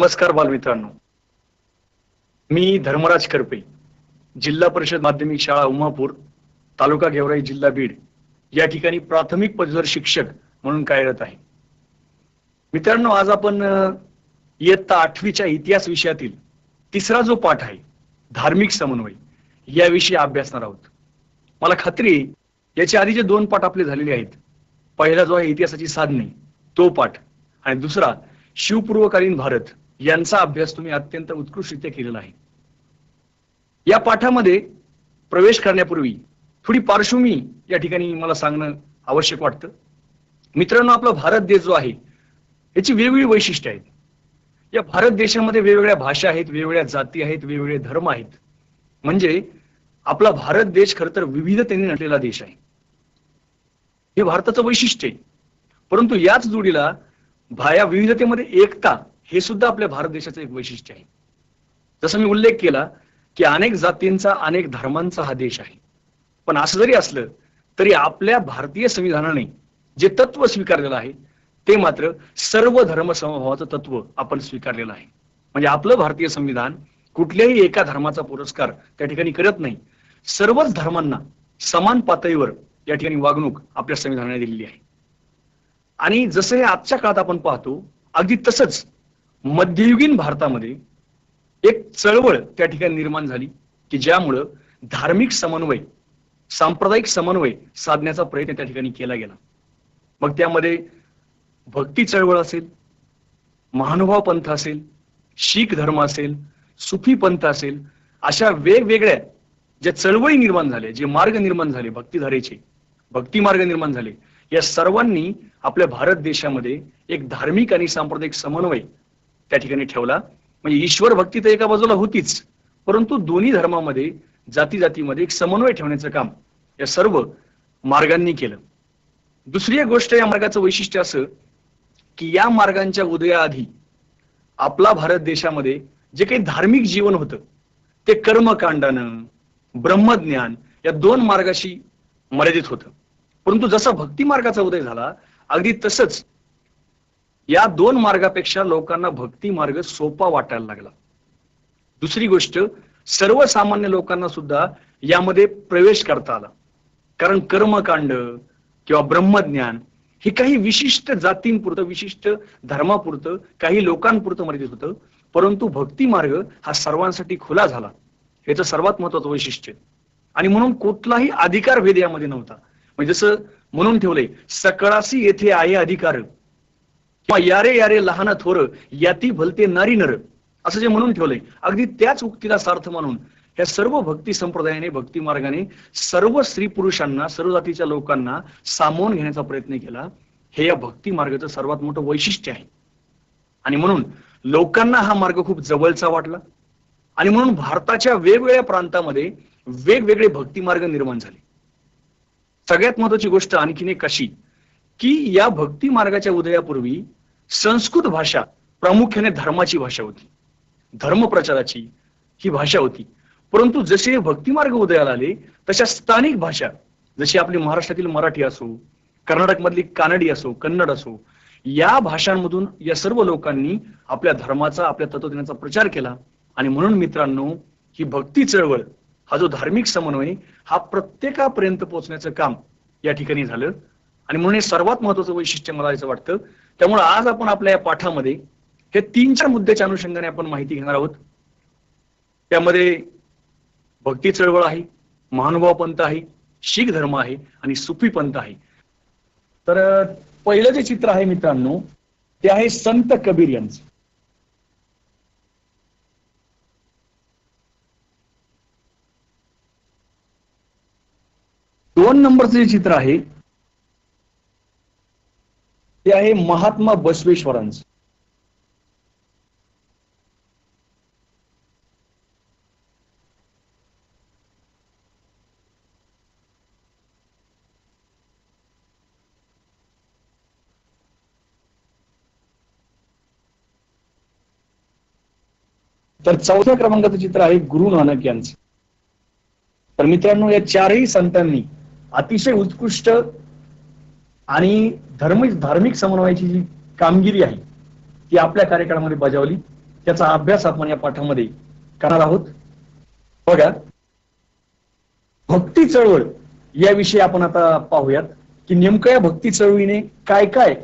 नमस्कार बालमित्रांनो. मी धर्मराज करपे जिल्हा परिषद माध्यमिक शाळा उमापूर तालुका गेवराई जिल्हा बीड या ठिकाणी प्राथमिक पदवीधर शिक्षक म्हणून कार्यरत आहे. मित्रांनो आज आपण इयत्ता आठवीच्या इतिहास विषयातील तिसरा जो पाठ आहे धार्मिक समन्वय याविषयी अभ्यासणार आहोत. मला खात्री आहे याचे आधीचे दोन पाठ आपले झालेले आहेत पहिला जो आहे इतिहासाची साधने तो पाठ आणि दुसरा शिवपूर्वकालीन भारत यांचा अभ्यास तुम्ही अत्यंत उत्कृष्टरित्या केलेला आहे. या पाठामध्ये प्रवेश करण्यापूर्वी थोडी पार्श्वभूमी या ठिकाणी मला सांगणं आवश्यक वाटतं. मित्रांनो आपला भारत देश जो आहे याची वेगवेगळी वैशिष्ट्य आहेत. या भारत देशामध्ये वेगवेगळ्या भाषा आहेत वेगवेगळ्या जाती आहेत वेगवेगळे धर्म आहेत. म्हणजे आपला भारत देश खर तर विविधतेने नटलेला देश आहे. हे भारताचं वैशिष्ट्य आहे. परंतु याच जोडीला भाया विविधतेमध्ये एकता हे सुद्धा आपल्या भारत देशाचं एक वैशिष्ट्य आहे. जसं मी उल्लेख केला की अनेक जातींचा अनेक धर्मांचा हा देश आहे. पण असं जरी असलं तरी आपल्या भारतीय संविधानाने जे तत्व स्वीकारलेलं आहे ते मात्र सर्व धर्म समभावाचं तत्व आपण स्वीकारलेलं आहे. म्हणजे आपलं भारतीय संविधान कुठल्याही एका धर्माचा पुरस्कार त्या ठिकाणी करत नाही. सर्वच धर्मांना समान पातळीवर या ठिकाणी वागणूक आपल्या संविधानाने दिलेली आहे. आणि जसं हे आजच्या काळात आपण पाहतो अगदी तसंच मध्ययुगीन भारतामध्ये एक चळवळ त्या ठिकाणी निर्माण झाली की ज्यामुळं धार्मिक समन्वय सांप्रदायिक समन्वय साधण्याचा प्रयत्न त्या ठिकाणी केला गेला. मग त्यामध्ये भक्ती चळवळ असेल महानुभाव पंथ असेल शीख धर्म असेल सुफी पंथ असेल अशा वेगवेगळ्या ज्या चळवळी निर्माण झाल्या जे मार्ग निर्माण झाले भक्तिधारेचे भक्ती मार्ग निर्माण झाले या सर्वांनी आपल्या भारत देशामध्ये एक धार्मिक आणि सांप्रदायिक समन्वय त्या ठिकाणी ठेवला. म्हणजे ईश्वर भक्ती तर एका बाजूला होतीच. परंतु दोन्ही धर्मामध्ये जाती जातीमध्ये एक समन्वय ठेवण्याचं काम या सर्व मार्गांनी केलं. दुसरी एक गोष्ट या मार्गाचं वैशिष्ट्य असं की या मार्गांच्या उदयाआधी आपला भारत देशामध्ये जे काही धार्मिक जीवन होतं ते कर्मकांडानं ब्रह्मज्ञान या दोन मार्गाशी मर्यादित होतं. परंतु जसा भक्ती मार्गाचा उदय झाला अगदी तसंच या दोन मार्गापेक्षा लोकांना भक्ती मार्ग सोपा वाटायला लागला. दुसरी गोष्ट सर्वसामान्य लोकांना सुद्धा यामध्ये प्रवेश करता आला. कारण कर्मकांड किंवा ब्रह्मज्ञान हे काही विशिष्ट जातींपुरतं विशिष्ट धर्मापुरतं काही लोकांपुरतं मर्यादित होतं. परंतु भक्ती मार्ग हा सर्वांसाठी खुला झाला. याचं सर्वात महत्वाचं वैशिष्ट्य. आणि म्हणून कुठलाही अधिकार भेद यामध्ये नव्हता. म्हणजे जसं म्हणून ठेवलंय सकळासी येथे आहे अधिकार. किंवा यारे यारे लहान थोर याती भलते नारी नर असं जे म्हणून ठेवलंय. अगदी त्याच उक्तीला सार्थ म्हणून या सर्व भक्ती संप्रदायाने भक्ती मार्गाने सर्व स्त्री पुरुषांना सर्व जातीच्या लोकांना सामावून घेण्याचा प्रयत्न केला. हे या भक्ती मार्गाचं सर्वात मोठं वैशिष्ट्य आहे. आणि म्हणून लोकांना हा मार्ग खूप जवळचा वाटला. आणि म्हणून भारताच्या वेगवेगळ्या प्रांतामध्ये वेगवेगळे भक्ती मार्ग निर्माण झाले. सगळ्यात महत्वाची गोष्ट आणखीन एक अशी की या भक्ती मार्गाच्या उदयापूर्वी संस्कृत भाषा प्रामुख्याने धर्माची भाषा होती. धर्मप्रचाराची ही भाषा होती. परंतु जसे भक्तिमार्ग उदयाला आले तशा स्थानिक भाषा जशी आपली महाराष्ट्रातील मराठी असो कर्नाटक मधली कानडी असो कन्नड असो या भाषांमधून या सर्व लोकांनी आपल्या धर्माचा आपल्या तत्वज्ञानाचा प्रचार केला. आणि म्हणून मित्रांनो ही भक्ती चळवळ हा जो धार्मिक समन्वय हा प्रत्येकापर्यंत पोहोचण्याचं काम या ठिकाणी झालं. आणि म्हणून हे सर्वात महत्वाचं वैशिष्ट्य मला असं वाटतं त्यामुळे आज आपण आपल्या या पाठामध्ये हे तीन चार मुद्द्याच्या अनुषंगाने आपण माहिती घेणार आहोत. त्यामध्ये भक्ती चळवळ आहे महानुभाव पंथ आहे शीख धर्म आहे आणि सुफी पंथ आहे. तर पहिलं जे चित्र आहे मित्रांनो ते आहे संत कबीर यांचं. दोन नंबरचं जे चित्र आहे ते आहे महात्मा बसवेश्वरांचं. तर चौथ्या क्रमांकाचं चित्र आहे गुरु नानक यांचं. तर मित्रांनो या चारही संतांनी अतिशय उत्कृष्ट आणि धर्म धार्मिक समन्वयाची जी कामगिरी आहे ती आपल्या कार्यकाळामध्ये बजावली. त्याचा अभ्यास आपण या पाठामध्ये करणार आहोत. बघा भक्ती चळवळ याविषयी आपण आता पाहूयात की नेमकं या भक्ती चळवळीने काय काय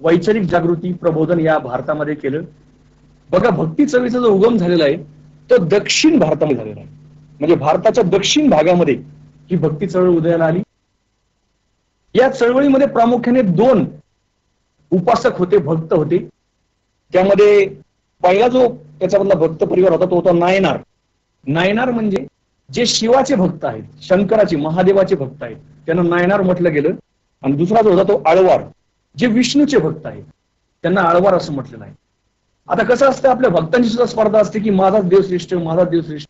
वैचारिक जागृती प्रबोधन या भारतामध्ये केलं. बघा भक्ती चळवळीचा जो उगम झालेला आहे तो दक्षिण भारतामध्ये झालेला आहे. म्हणजे भारताच्या दक्षिण भागामध्ये ही भक्ती चळवळ उदयाला आली. या चळवळीमध्ये प्रामुख्याने दोन उपासक होते भक्त होते. त्यामध्ये पहिला जो त्याच्यामधला भक्त परिवार होता तो होता नायनार. नायनार म्हणजे जे शिवाचे भक्त आहेत शंकराचे महादेवाचे भक्त आहेत. त्यांना नायनार म्हटलं गेलं. आणि दुसरा जो होता तो आळवार. जे विष्णूचे भक्त आहेत त्यांना आळवार असं म्हटलेलं आहे. आता कसं असतं आपल्या भक्तांची सुद्धा स्पर्धा असते की माझाच देव श्रेष्ठ माझा देव श्रेष्ठ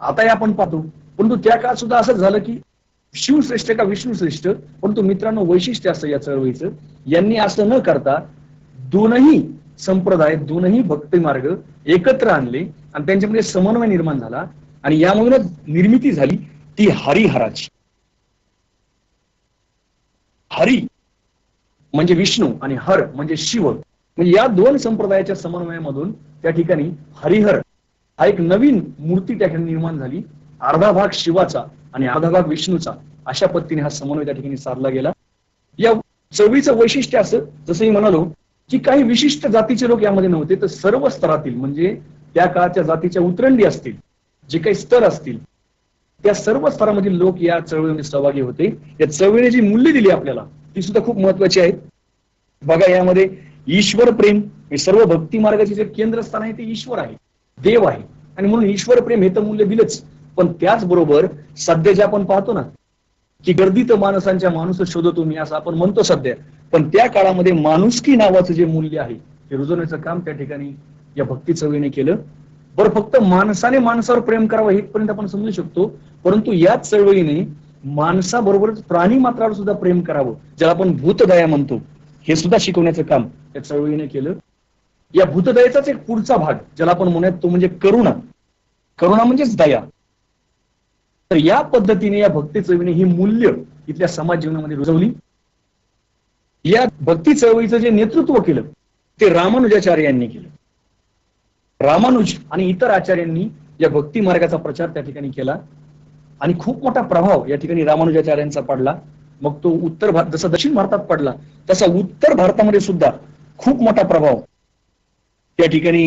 आताही आपण पाहतो. परंतु त्या काळात सुद्धा असं झालं की शिव श्रेष्ठ का विष्णू श्रेष्ठ परंतु मित्रांनो वैशिष्ट्य असं या चळवळीचं यांनी असं न करता दोनही संप्रदाय दोनही भक्ती मार्ग एकत्र आणले आणि त्यांच्यामध्ये समन्वय निर्माण झाला आणि यामधूनच निर्मिती झाली ती हरिहराची. हरी म्हणजे विष्णू आणि हर म्हणजे शिव. म्हणजे या दोन संप्रदायाच्या समन्वयामधून त्या ठिकाणी हरिहर हा एक नवीन मूर्ती त्या ठिकाणी निर्माण झाली. अर्धा भाग शिवाचा. आणि अर्धा भाग विष्णूचा अशा पद्धतीने हा समन्वय त्या ठिकाणी साधला गेला. या चळवळीचं वैशिष्ट्य असं जसं मी म्हणालो की काही विशिष्ट जातीचे लोक यामध्ये नव्हते तर सर्व स्तरातील म्हणजे त्या काळाच्या जातीच्या उतरंडी असतील जे काही स्तर असतील त्या सर्व स्तरामधील लोक या चळवळीमध्ये सहभागी होते. या चळवळीने जी मूल्य दिली आपल्याला ती सुद्धा खूप महत्वाची आहेत. बघा यामध्ये ईश्वर प्रेम हे सर्व भक्ती मार्गाचे जे केंद्रस्थान आहे ते ईश्वर आहे देव आहे. आणि म्हणून ईश्वर प्रेम हे तर मूल्य दिलंच. पण त्याचबरोबर सध्या जे आपण पाहतो ना की गर्दीत माणसांच्या माणूस शोधतो मी असं आपण म्हणतो सध्या. पण त्या काळामध्ये माणुसकी नावाचं जे मूल्य आहे ते रुजवण्याचं काम त्या ठिकाणी या भक्ती चवीने केलं. बरं फक्त माणसाने माणसावर प्रेम करावं हेपर्यंत आपण समजू शकतो परंतु याच चळवळीने माणसाबरोबरच प्राणी मात्रावर सुद्धा प्रेम करावं ज्याला आपण भूतदया म्हणतो हे सुद्धा शिकवण्याचं काम या चळवळीने केलं. या भूतदयाचाच एक पुढचा भाग ज्याला आपण म्हणूयात तो म्हणजे करुणा. करुणा म्हणजेच दया. तर या पद्धतीने या भक्ती चळवळीने ही मूल्य इथल्या समाज जीवनामध्ये रुजवली. या भक्ती चळवळीचं जे नेतृत्व केलं ते रामानुजाचार्य यांनी केलं. रामानुज आणि इतर आचार्यांनी या भक्ती मार्गाचा प्रचार त्या ठिकाणी केला आणि खूप मोठा प्रभाव या ठिकाणी रामानुजाचार्यांचा पडला. मग तो उत्तर भारत जसा दक्षिण भारतात पडला तसा उत्तर भारतामध्ये सुद्धा खूप मोठा प्रभाव त्या ठिकाणी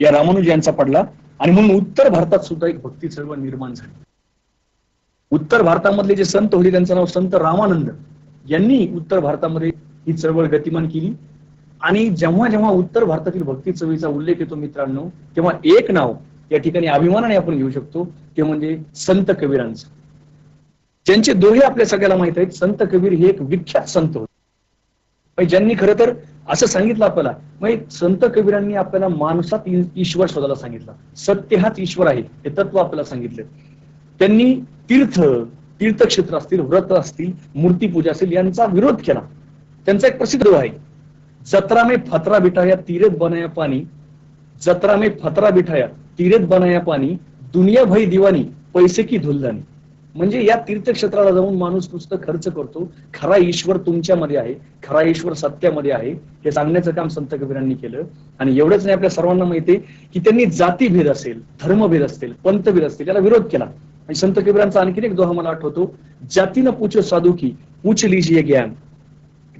या रामानुज यांचा पडला आणि म्हणून उत्तर भारतात सुद्धा एक भक्ती चळवळ निर्माण झाली. उत्तर भारतामधले जे संत होते त्यांचं नाव संत रामानंद. यांनी उत्तर भारतामध्ये ही चळवळ गतिमान केली. आणि जेव्हा जेव्हा उत्तर भारतातील भक्ती चवीचा उल्लेख येतो मित्रांनो तेव्हा एक नाव या ठिकाणी अभिमानाने आपण घेऊ शकतो ते म्हणजे संत कबीरांचं. ज्यांचे दोहे आपल्या सगळ्याला माहीत आहेत संत कबीर हे एक विख्यात संत होते. ज्यांनी खरं तर असं सांगितलं आपल्याला म्हणजे संत कबीरांनी आपल्याला माणसात ईश्वर शोधायला सांगितला. सत्य हाच ईश्वर आहे हे तत्व आपल्याला सांगितलं. त्यांनी तीर्थ तीर्थक्षेत्र असतील व्रत असतील मूर्तीपूजा असेल यांचा विरोध केला. त्यांचा एक प्रसिद्ध आहे. जत्रा में फतरा बिठाया तीरेत बनाया पाणी जत्रा में फतरा बिठाया तीरेत बनाया पाणी दुनिया भई दिवानी पैसे की धुलदानी. म्हणजे या तीर्थक्षेत्राला जाऊन माणूस नुसतं खर्च करतो. खरा ईश्वर तुमच्यामध्ये आहे. खरा ईश्वर सत्यामध्ये आहे. हे सांगण्याचं काम संत कबीरांनी केलं. आणि एवढंच नाही आपल्या सर्वांना माहिती की त्यांनी जातीभेद असेल धर्मभेद असतील पंथभेद असतील याला विरोध केला. आणि संत कबीरांचा आणखीन एक दोहा मला आठवतो. जातीनं पूछो साधू की पूछ लिजिये ज्ञान.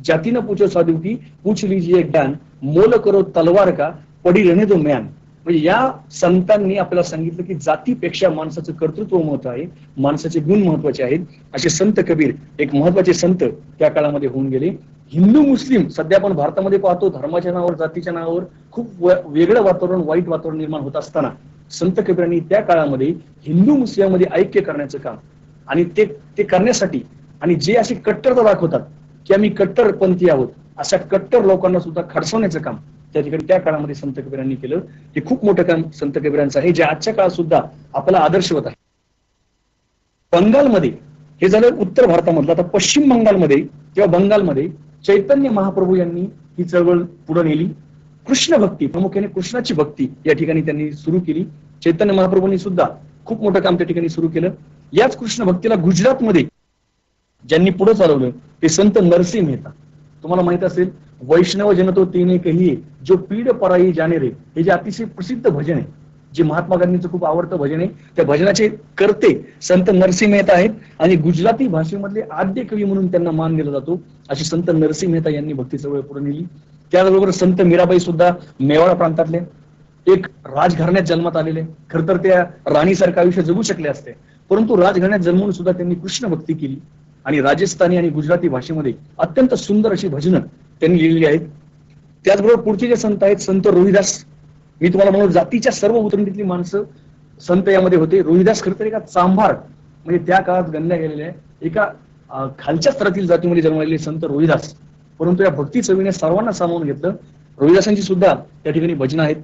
जातीनं पूछो साधू की पूछ लिजिये ज्ञान. मोल करो तलवार का पडी रणे दो म्यान. म्हणजे या संतांनी आपल्याला सांगितलं की जातीपेक्षा माणसाचं कर्तृत्व महत्त्व आहे माणसाचे गुण महत्त्वाचे आहेत. असे संत कबीर एक महत्त्वाचे संत त्या काळामध्ये होऊन गेले. हिंदू मुस्लिम सध्या आपण भारतामध्ये पाहतो धर्माच्या नावावर जातीच्या नावावर खूप वेगळं वातावरण वाईट वातावरण निर्माण होत असताना. संत कबीरांनी त्या काळामध्ये हिंदू मुस्लिमांमध्ये ऐक्य करण्याचं काम. आणि ते ते करण्यासाठी आणि जे अशी कट्टरता दाखवतात की आम्ही कट्टरपंथी आहोत अशा कट्टर लोकांना सुद्धा खडसवण्याचं काम त्या ठिकाणी त्या काळामध्ये संत कबीरांनी केलं. हे खूप मोठं काम संत कबीरांचं आहे जे आजच्या काळात सुद्धा आपला आदर्शवत आहे. बंगालमध्ये हे झालं उत्तर भारतामधलं आता पश्चिम बंगालमध्ये किंवा बंगालमध्ये चैतन्य महाप्रभू यांनी ही चळवळ पुढे नेली. कृष्ण भक्ती प्रामुख्याने कृष्णाची भक्ती या ठिकाणी त्यांनी सुरू केली. चैतन्य महाप्रभूंनी सुद्धा खूप मोठं काम त्या ठिकाणी सुरू केलं. याच कृष्ण भक्तीला गुजरातमध्ये ज्यांनी पुढे चालवलं ते संत नरसिंह मेहता तुम्हाला माहीत असेल वैष्णव जनतो तिने कहिये जो पीड पराई जाणे रे हे जे अतिशय प्रसिद्ध भजन आहे जे महात्मा गांधींचं खूप आवडतं भजन आहे त्या भजनाचे करते संत नरसिंह मेहता आहेत आणि गुजराती भाषेमधले आद्य कवी म्हणून त्यांना मान दिला जातो. अशी संत नरसिंह मेहता यांनी भक्ती चळवळ पुढे नेली. त्याचबरोबर संत मीराबाई सुद्धा मेवाडा प्रांतातले. एक राजघराण्यात जन्मात आलेले. खर तर त्या राणीसारखं आयुष्य जगू शकले असते. परंतु राजघराण्यात जन्मून सुद्धा त्यांनी कृष्ण भक्ती केली. आणि राजस्थानी आणि गुजराती भाषेमध्ये अत्यंत सुंदर अशी भजनं त्यांनी लिहिलेली आहेत. त्याचबरोबर पुढचे जे संत आहेत संत रोहिदास. मी तुम्हाला म्हणून जातीच्या सर्व उतरंडीतली माणसं संत यामध्ये होते. रोहिदास खरं तर एका चांभार म्हणजे त्या काळात गणल्या गेलेल्या एका खालच्या स्तरातील जातीमध्ये जन्मलेले संत रोहिदास. परंतु या भक्ती चवीने सर्वांना सामावून घेतलं. रविदासांची सुद्धा त्या ठिकाणी भजनं आहेत.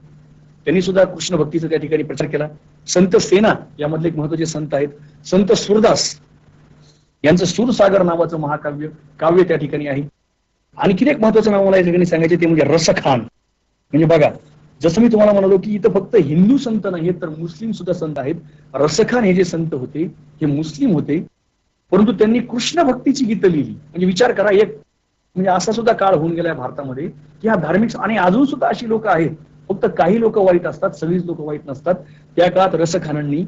त्यांनी सुद्धा कृष्ण भक्तीचा त्या ठिकाणी प्रचार केला. संत सेना यामधले एक महत्त्वाचे संत आहेत. संत सुरदास यांचं सूरसागर नावाचं महाकाव्य काव्य त्या ठिकाणी आहे. आणखीन एक महत्वाचं नाव मला या ठिकाणी सांगायचे ते म्हणजे रसखान. म्हणजे बघा जसं मी तुम्हाला म्हणालो की इथं फक्त हिंदू संत नाहीत तर मुस्लिम सुद्धा संत आहेत. रसखान हे जे संत होते हे मुस्लिम होते. परंतु त्यांनी कृष्ण भक्तीची गीतं लिहिली. म्हणजे विचार करा एक म्हणजे असा सुद्धा काळ होऊन गेलाय भारतामध्ये की हा धार्मिक आणि अजून सुद्धा अशी लोक आहेत फक्त काही लोक वाईट असतात सगळीच लोक वाईट नसतात. त्या काळात रसखानांनी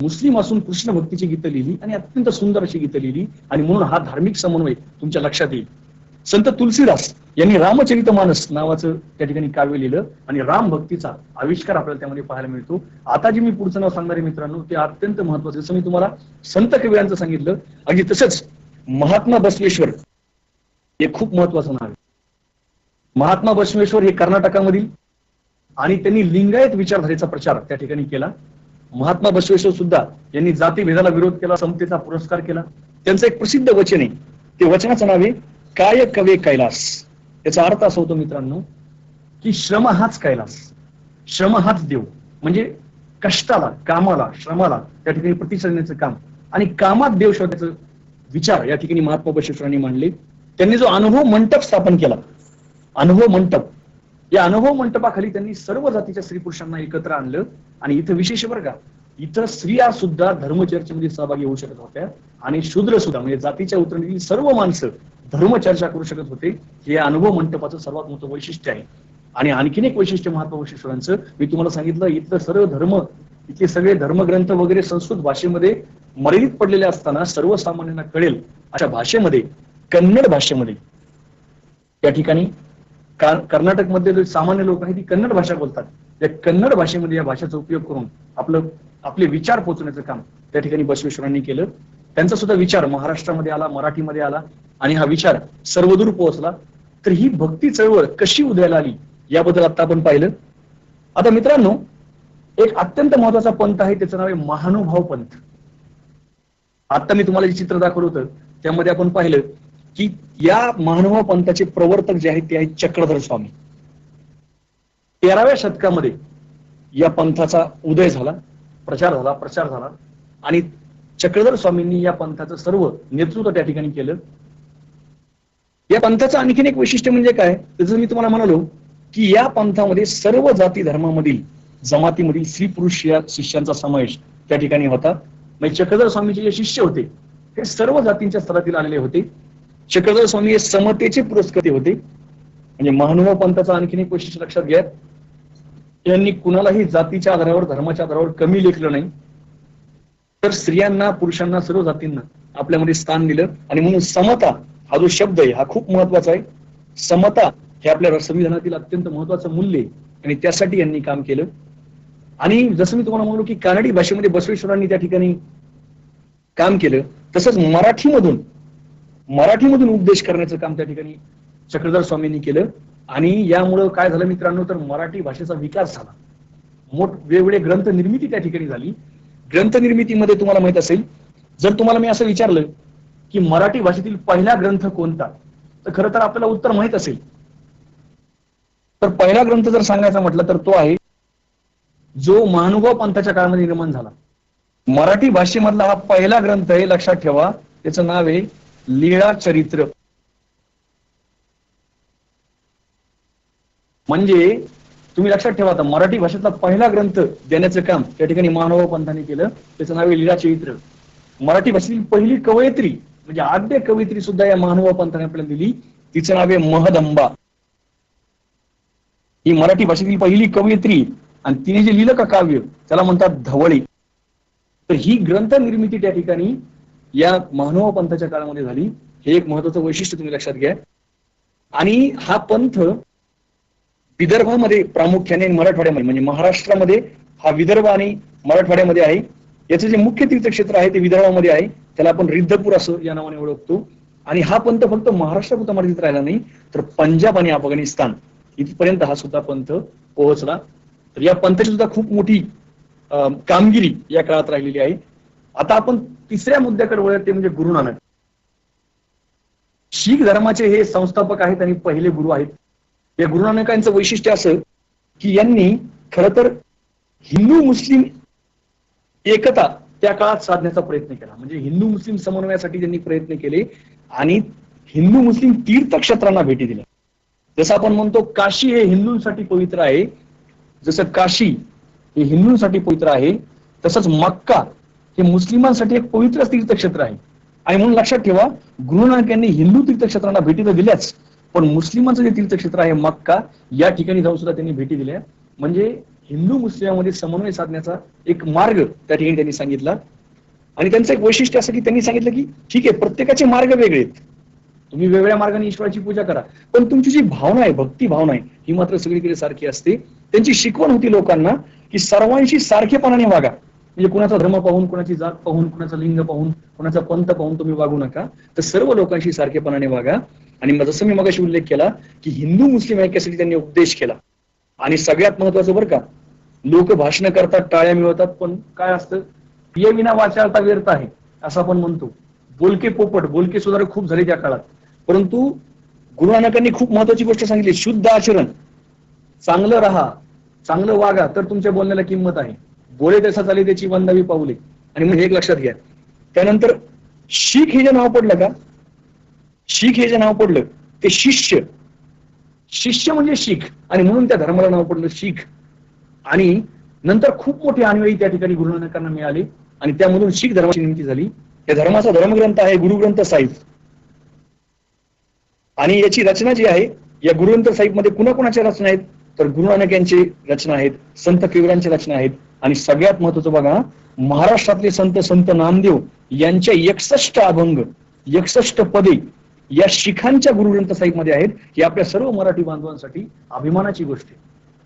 मुस्लिम असून कृष्ण भक्तीची गीतं लिहिली आणि अत्यंत सुंदर अशी गीतं लिहिली आणि म्हणून हा धार्मिक समन्वय तुमच्या लक्षात येईल. संत तुलसीदास यांनी रामचरित मानस नावाचं त्या ठिकाणी काव्य लिहिलं आणि राम भक्तीचा आविष्कार आपल्याला त्यामध्ये पाहायला मिळतो. आता जे मी पुढचं नाव सांगणारे मित्रांनो ते अत्यंत महत्वाचं जसं मी तुम्हाला संत कवीरांचं सांगितलं अगदी तसंच महात्मा बसवेश्वर हे खूप महत्वाचं नाव आहे. महात्मा बसवेश्वर हे कर्नाटकामधील आणि त्यांनी लिंगायत विचारधारेचा प्रचार त्या ठिकाणी केला. महात्मा बसवेश्वर सुद्धा यांनी जातीभेदाला विरोध केला समतेचा पुरस्कार केला. त्यांचं एक प्रसिद्ध वचन आहे. ते वचनाचं नाव आहे काय कवे कैलास. याचा अर्थ असा होतो मित्रांनो की श्रम हाच कैलास. श्रम हाच देव. म्हणजे कष्टाला कामाला श्रमाला त्या ठिकाणी प्रतिचरण्याचं काम. आणि कामात देव शोधायचं विचार या ठिकाणी महात्मा बसवेश्वरांनी मांडले. त्यांनी जो अनुभव मंडप स्थापन केला अनुभव मंडप या अनुभव मंडपाखाली त्यांनी सर्व जातीच्या स्त्री पुरुषांना एकत्र आणलं आणि इथं विशेष बरं का इथं स्त्रिया सुद्धा धर्मचर्चेमध्ये सहभागी होऊ शकत होत्या आणि शूद्र सुद्धा म्हणजे जातीच्या उतरणीतील सर्व माणसं धर्मचर्चा करू शकत होते. हे अनुभव मंडपाचं सर्वात मोठं वैशिष्ट्य आहे. आणि आणखीन एक वैशिष्ट्य महात्मा वैशिष्ट्यांचं मी तुम्हाला सांगितलं इथलं सर्व धर्म इथले सगळे धर्मग्रंथ वगैरे संस्कृत भाषेमध्ये मर्यादित पडलेले असताना सर्वसामान्यांना कळेल अशा भाषेमध्ये कन्नड भाषेमध्ये. त्या ठिकाणी कर्नाटकमध्ये जे सामान्य लोक आहेत ती कन्नड भाषा बोलतात. त्या कन्नड भाषेमध्ये या भाषेचा उपयोग करून आपलं आपले विचार पोहोचवण्याचं काम त्या ठिकाणी बसवेश्वरांनी केलं. त्यांचा सुद्धा विचार महाराष्ट्रामध्ये आला मराठीमध्ये आला आणि हा विचार सर्वदूर पोहोचला. तर ही भक्ती चळवळ कशी उदयाला आली याबद्दल आता आपण पाहिलं. आता मित्रांनो एक अत्यंत महत्त्वाचा पंथ आहे त्याचं नाव आहे महानुभाव पंथ आता मी तुम्हाला जे चित्र दाखवलं होतं त्यामध्ये आपण पाहिलं की या मानव पंथाचे प्रवर्तक जे आहेत ते आहेत चक्रधर स्वामी. तेराव्या शतकामध्ये या पंथाचा उदय झाला प्रचार झाला प्रचार झाला. आणि चक्रधर स्वामींनी या पंथाचं सर्व नेतृत्व त्या ठिकाणी केलं. या पंथाचं आणखीन एक वैशिष्ट्य म्हणजे काय? त्याचं मी तुम्हाला म्हणालो की या पंथामध्ये सर्व जाती धर्मामधील जमातीमधील स्त्री पुरुष या शिष्यांचा समावेश त्या ठिकाणी होता. म्हणजे चक्रधर स्वामीचे जे शिष्य होते हे सर्व जातींच्या स्तरातील आलेले होते. चक्रधर स्वामी हे समतेचे पुरस्कृती होते. म्हणजे महानुभाव पंथाचा आणखीन एक वैशिष्ट्य लक्षात घ्या. यांनी कुणालाही जातीच्या आधारावर धर्माच्या आधारावर कमी लेखलं नाही. तर स्त्रियांना पुरुषांना सर्व जातींना आपल्यामध्ये स्थान दिलं. आणि म्हणून समता हा जो शब्द आहे हा खूप महत्त्वाचा आहे. समता हे आपल्या संविधानातील अत्यंत महत्वाचं मूल्य आहे. आणि त्यासाठी यांनी काम केलं. आणि जसं मी तुम्हाला म्हणलो की कानडी भाषेमध्ये बसवेश्वरांनी त्या ठिकाणी काम केलं तसंच मराठीमधून मराठीमधून उपदेश करण्याचं काम त्या ठिकाणी चक्रधर स्वामींनी केलं. आणि यामुळं काय झालं मित्रांनो तर मराठी भाषेचा विकास झाला. मोठ वेगवेगळे ग्रंथ निर्मिती त्या ठिकाणी झाली. ग्रंथ निर्मितीमध्ये तुम्हाला माहीत असेल जर तुम्हाला मी असं विचारलं की मराठी भाषेतील पहिला ग्रंथ कोणता तर खरं तर आपल्याला उत्तर माहीत असेल. तर पहिला ग्रंथ जर सांगायचा म्हटलं तर तो आहे जो महानुभाव पंथाच्या काळामध्ये निर्माण झाला. मराठी भाषेमधला हा पहिला ग्रंथ आहे लक्षात ठेवा. त्याचं नाव आहे लीळा चरित्र. म्हणजे तुम्ही लक्षात ठेवा आता मराठी भाषेतला पहिला ग्रंथ देण्याचं काम त्या ठिकाणी मानव पंथाने केलं. त्याचं नाव आहे लीळा चरित्र. मराठी भाषेतील पहिली कवयित्री म्हणजे आद्य कवयित्री सुद्धा या मानव पंथाने आपल्याला दिली. तिचं नाव आहे महदंबा. ही मराठी भाषेतील पहिली कवयित्री आणि तिने जे लिहिलं का काव्य त्याला म्हणतात धवळे. तर ही ग्रंथ निर्मिती त्या ठिकाणी या महानुभाव पंथाच्या काळामध्ये झाली हे एक महत्वाचं वैशिष्ट्य तुम्ही लक्षात घ्या. आणि हा पंथ विदर्भामध्ये प्रामुख्याने मराठवाड्यामध्ये म्हणजे महाराष्ट्रामध्ये हा विदर्भ आणि मराठवाड्यामध्ये आहे. याचं जे मुख्य तीर्थक्षेत्र आहे ते विदर्भामध्ये आहे. त्याला आपण रिद्धपूर असं या नावाने ओळखतो. आणि हा पंथ फक्त महाराष्ट्रापुरता मर्यादित राहिला नाही तर पंजाब आणि अफगाणिस्तान इथपर्यंत हा सुद्धा पंथ पोहोचला. तर या पंथाची सुद्धा खूप मोठी अं, कामगिरी या काळात राहिलेली आहे. आता आपण तिसऱ्या मुद्द्याकडे वळत ते म्हणजे गुरु नानक. शीख धर्माचे हे संस्थापक आहेत आणि पहिले गुरु आहेत. या गुरु नानकांचं वैशिष्ट्य असं की यांनी खर तर हिंदू मुस्लिम एकता त्या काळात साधण्याचा प्रयत्न केला. म्हणजे हिंदू मुस्लिम समन्वयासाठी त्यांनी प्रयत्न केले आणि हिंदू मुस्लिम तीर्थक्षेत्रांना भेटी दिल्या. जसं आपण म्हणतो काशी हे हिंदूंसाठी पवित्र आहे. जसं काशी हे हिंदूंसाठी पवित्र आहे तसंच मक्का हे मुस्लिमांसाठी एक पवित्र तीर्थक्षेत्र आहे. आणि म्हणून लक्षात ठेवा गुरु नानक यांनी हिंदू तीर्थक्षेत्रांना भेटी तर दिल्याच पण मुस्लिमांचं जे तीर्थक्षेत्र आहे मक्का या ठिकाणी जाऊन सुद्धा त्यांनी भेटी दिल्या. म्हणजे हिंदू मुस्लिमांमध्ये समन्वय साधण्याचा एक मार्ग त्या ठिकाणी त्यांनी सांगितला. आणि त्यांचं एक वैशिष्ट्य असं की त्यांनी सांगितलं की ठीक आहे प्रत्येकाचे मार्ग वेगळे आहेत. तुम्ही वेगळ्या मार्गाने ईश्वराची पूजा करा. पण तुमची जी भावना आहे भक्ती भावना आहे ही मात्र सगळीकडे सारखी असते. त्यांची शिकवण होती लोकांना की सर्वांशी सारखेपणाने वागा. म्हणजे कुणाचा धर्म पाहून कुणाची जात पाहून कुणाचं लिंग पाहून कुणाचा पंथ पाहून तुम्ही वागू नका. तर सर्व लोकांशी सारखेपणाने वागा. आणि जसं मी मगाशी उल्लेख केला की हिंदू मुस्लिम ऐक्यासाठी त्यांनी उपदेश केला. आणि सगळ्यात महत्वाचं बरं का लोक भाषण करतात टाळ्या मिळवतात पण काय असतं? प्रिय विना वाचाळता व्यर्थ आहे असं आपण म्हणतो. बोलके पोपट बोलके सुधार खूप झाले त्या काळात. परंतु गुरु नानकांनी खूप महत्वाची गोष्ट सांगितली शुद्ध आचरण. चांगलं राहा चांगलं वागा तर तुमच्या बोलण्याला किंमत आहे. बोले तसा चाले त्याची वंदावी पाऊले आणि मग एक लक्षात घ्या. त्यानंतर शीख हे जे नाव पडलं का? शीख हे जे नाव पडलं ते शिष्य. शिष्य म्हणजे शीख. आणि म्हणून त्या धर्माला नाव पडलं शीख. आणि नंतर खूप मोठे अनुयायी त्या ठिकाणी गुरु नानकांना मिळाले. आणि त्यामधून शीख धर्माची निर्मिती झाली. या धर्माचा धर्मग्रंथ आहे गुरुग्रंथ साहिब. आणि याची रचना जी आहे या गुरुग्रंथ साहिबमध्ये कुणाकुणाच्या रचना आहेत? तर गुरु नानक यांची रचना आहेत संत केवड्यांची रचना आहेत. आणि सगळ्यात महत्वाचं बघा महाराष्ट्रातले संत संत नामदेव यांच्या एकसष्ट अभंग एकसष्ट पदे या शिखांच्या गुरुग्रंथ साहिबमध्ये आहेत ही आपल्या सर्व मराठी बांधवांसाठी अभिमानाची गोष्ट आहे.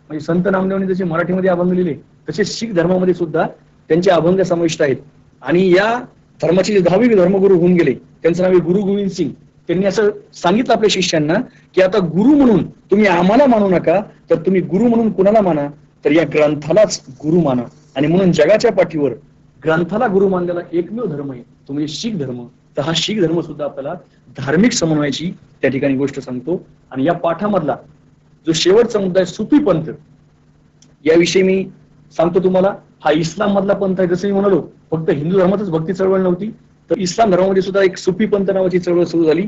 म्हणजे संत नामदेवांनी जसे मराठीमध्ये अभंग लिहिले तसे शीख धर्मामध्ये सुद्धा त्यांचे अभंग समाविष्ट आहेत. आणि या धर्माचे जे दहावी धर्मगुरू होऊन गेले त्यांचं नाव आहे गुरु गोविंद सिंग. त्यांनी असं सांगितलं आपल्या शिष्यांना की आता गुरु म्हणून तुम्ही आम्हाला मानू नका तर तुम्ही गुरु म्हणून कुणाला माना? तर या ग्रंथालाच गुरु माना. आणि म्हणून जगाच्या पाठीवर ग्रंथाला गुरु मानलेला एकमेव धर्म आहे. तो म्हणजे शीख धर्म. तर हा शीख धर्म सुद्धा आपल्याला धार्मिक समन्वयाची त्या ठिकाणी गोष्ट सांगतो. आणि या पाठामधला जो शेवटचा मुद्दा आहे सुफी पंथ. याविषयी मी सांगतो तुम्हाला हा इस्लाम मधला पंथ आहे. जसं मी म्हणालो फक्त हिंदू धर्मातच भक्ती चळवळ नव्हती. तर इस्लाम धर्मामध्ये सुद्धा एक सुफी पंत नावाची चळवळ सुरू झाली.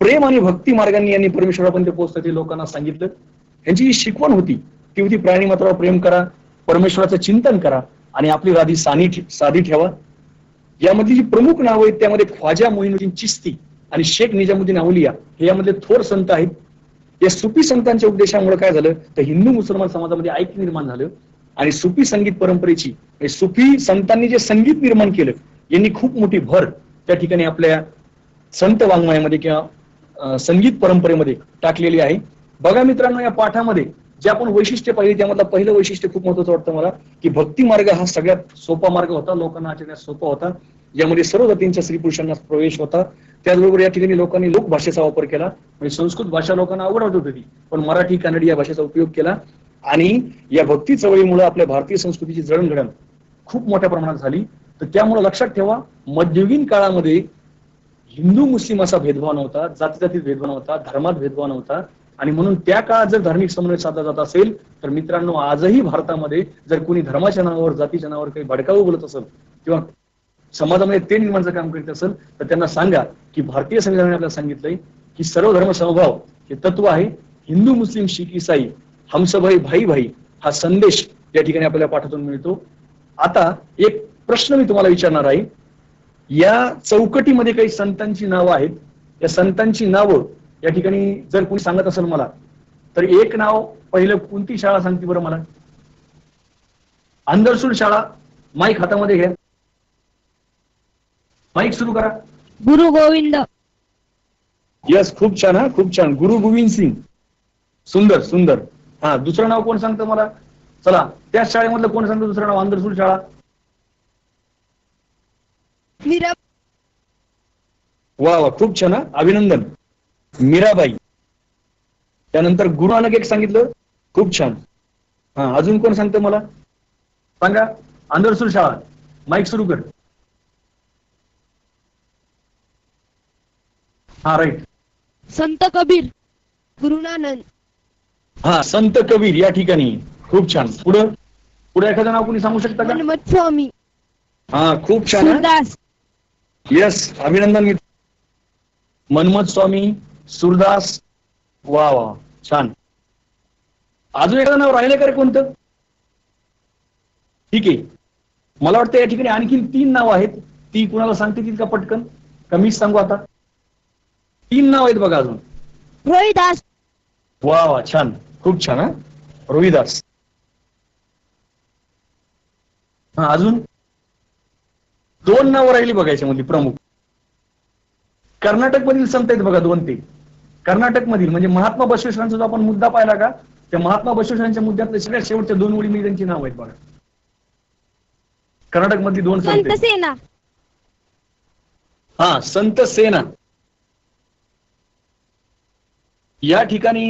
प्रेम आणि भक्ती मार्गाने यांनी परमेश्वरापर्यंत पोहोचण्याचे लोकांना सांगितलं. यांची जी शिकवण होती ती होती प्राणी मात्रावर प्रेम करा परमेश्वराचं चिंतन करा आणि आपली राधी सानी साधी ठेवा. यामधली जी प्रमुख नावं आहेत त्यामध्ये ख्वाजा मोहिनुद्दीन चिस्ती आणि शेख निजामुद्दीन अवलिया हे यामधले थोर संत आहेत. या सुफी संतांच्या उपदेशामुळे काय झालं तर हिंदू मुसलमान समाजामध्ये ऐक्य निर्माण झालं आणि सुफी संगीत परंपरेची म्हणजे सुफी संतांनी जे संगीत निर्माण केलं यांनी खूप मोठी भर त्या ठिकाणी आपल्या संत वाङ्मयामध्ये किंवा संगीत परंपरेमध्ये टाकलेली आहे. बघा मित्रांनो या पाठामध्ये जे आपण वैशिष्ट्य पाहिजे त्यामधलं पहिलं वैशिष्ट्य खूप महत्वाचं वाटतं मला की भक्ती मार्ग हा सगळ्यात सोपा मार्ग होता लोकांना आचरण्यास सोपा होता. यामध्ये सर्व जातींच्या स्त्री पुरुषांना प्रवेश होता. त्याचबरोबर या ठिकाणी लोकांनी लोकभाषेचा वापर केला. म्हणजे संस्कृत भाषा लोकांना आवड होती. पण मराठी कानडी या भाषेचा उपयोग केला. आणि या भक्ती चळवळीमुळे आपल्या भारतीय संस्कृतीची जडणघडण खूप मोठ्या प्रमाणात झाली. तर त्यामुळे लक्षात ठेवा मध्ययुगीन काळामध्ये हिंदू मुस्लिम असा भेदभाव नव्हता जाती जातीत भेदभाव नव्हता धर्मात भेदभाव नव्हता. आणि म्हणून त्या काळात जर धार्मिक समन्वय साधला जात असेल तर मित्रांनो आजही भारतामध्ये जर कोणी धर्माच्या नावावर जातीच्या नावावर काही भडकावू बोलत असेल किंवा समाजामध्ये ते निर्माणचं काम करीत असेल तर त्यांना सांगा की भारतीय संविधानाने आपल्याला सांगितलंय की सर्व धर्म समभाव हे तत्व आहे. हिंदू मुस्लिम शीख इसाई हमसभाई भाई भाई हा संदेश या ठिकाणी आपल्याला पाठातून मिळतो. आता एक प्रश्न मी तुम्हाला विचारणार आहे. या चौकटीमध्ये काही संतांची नावं आहेत. या संतांची नावं या ठिकाणी जर कोणी सांगत असेल मला तर एक नाव पहिलं कोणती शाळा सांगते बरं मला? अंदरसूल शाळा माईक हातामध्ये घ्या. माईक सुरू करा. गुरु गोविंद. यस खूप छान हा खूप छान. गुरु गोविंद सिंग. सुंदर सुंदर. हा दुसरं नाव कोण सांगतं मला? चला त्याच शाळेमधलं कोण सांगतं दुसरं नाव? अंदरसूल शाळा. वा वा खूप छान अभिनंदन. मीराबाई. त्यानंतर गुरु नानक एक सांगितलं. खूप छान. हा अजून कोण सांगतं मला? सांगा. अंदरसूल शाळा माईक सुरू कर. हा राईट संत कबीर. गुरु नानक. हा संत कबीर या ठिकाणी. खूप छान. पुढं? पुढे एखादं नाव कोणी सांगू शकता का? स्वामी. हा खूप छान हा. सूरदास. येस अभिनंदन मित्र मनमत स्वामी सुरदास वा वा छान. अजून एखादं नाव राहिलं का रे कोणतं? ठीक आहे. मला वाटतं या ठिकाणी आणखीन तीन नाव आहेत. ती कुणाला सांगते का पटकन. का मीच सांगू आता? तीन नाव आहेत बघा अजून. रोहिदास. वा वा छान. खूप छान हा. रोहिदास. हा अजून? दोन नावं राहिली बघा याच्यामध्ये प्रमुख. कर्नाटक मधील संत आहेत बघा दोन ते. कर्नाटक मधील म्हणजे महात्मा बसवेश्वरांचा जो आपण मुद्दा पाहिला का त्या महात्मा बसवेश्वरांच्या मुद्द्यातले सगळ्यात शेवटच्या दोन ओळी मी त्यांची नाव आहेत बघा. कर्नाटक मधली दोन संत. सेना. हा संत सेना. या ठिकाणी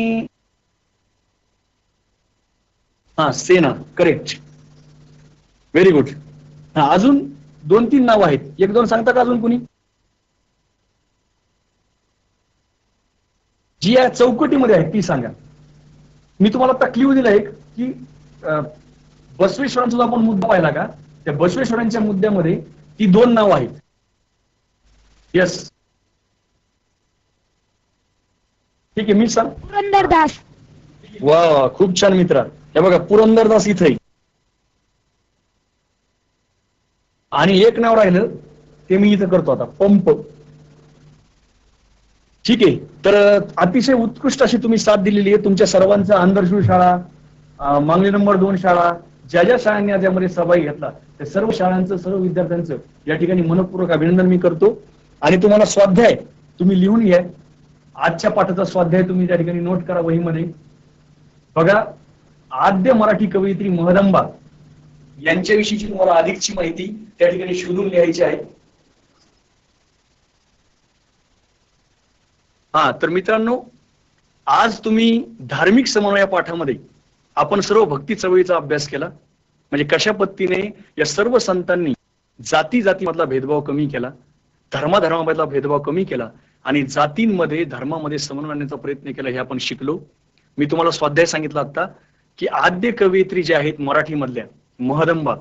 हा सेना करेक्ट व्हेरी गुड हा अजून दोन तीन नाव आहेत. एक दोन सांगता का अजून कुणी? जी या चौकटीमध्ये आहे ती सांगा. मी तुम्हाला आता क्ल्यू दिला एक की बसवेश्वरांचा आपण मुद्दा पाहिला का त्या बसवेश्वरांच्या मुद्द्यामध्ये ती दोन नाव आहेत. येस ठीक आहे मी सांग. पुरंदरदास. वा वा खूप छान मित्रा. हे बघा पुरंदरदास इथे आणि एक नाव राहिलं ते मी इथं करतो आता पंप. ठीक आहे. तर अतिशय उत्कृष्ट अशी तुम्ही साथ दिलेली आहे. तुमच्या सर्वांचा आंधरशूळ शाळा अं, मागणी नंबर दोन शाळा ज्या ज्या शाळांनी आज यामध्ये सहभागी घेतला त्या सर्व शाळांचं सर्व विद्यार्थ्यांचं या ठिकाणी मनपूर्वक अभिनंदन मी करतो. आणि तुम्हाला स्वाध्याय तुम्ही लिहून घ्या. आजच्या पाठाचा स्वाध्याय तुम्ही त्या ठिकाणी नोट करा वहीमध्ये. बघा आद्य मराठी कवयित्री महदंबा यांच्याविषयीची तुम्हाला अधिकची माहिती त्या ठिकाणी शोधून लिहायची आहे. हा तर मित्रांनो आज तुम्ही धार्मिक समन्वय पाठामध्ये आपण सर्व भक्ती चवळीचा अभ्यास केला. म्हणजे कशा पद्धतीने या सर्व संतांनी जाती जातीमधला भेदभाव कमी केला धर्माधर्मामधला भेदभाव कमी केला आणि जातींमध्ये धर्मामध्ये समन्वय आणण्याचा प्रयत्न केला हे आपण शिकलो. मी तुम्हाला स्वाध्याय सांगितलं आता की आद्य कवयित्री जे आहेत मराठीमधल्या महदंबा.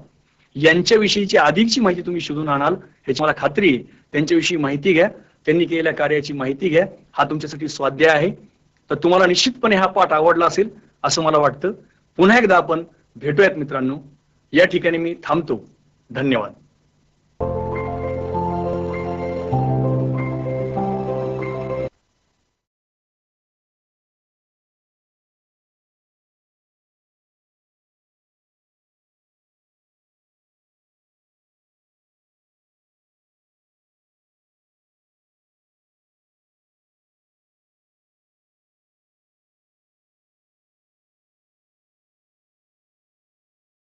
यांच्याविषयीची अधिकची माहिती तुम्ही शोधून आणाल ह्याची मला खात्री आहे. त्यांच्याविषयी माहिती घ्या. त्यांनी केलेल्या कार्याची माहिती घ्या. हा तुमच्यासाठी स्वाध्याय आहे. तर तुम्हाला निश्चितपणे हा पाठ आवडला असेल असं मला वाटतं. पुन्हा एकदा आपण भेटूयात मित्रांनो. या ठिकाणी मी थांबतो. धन्यवाद.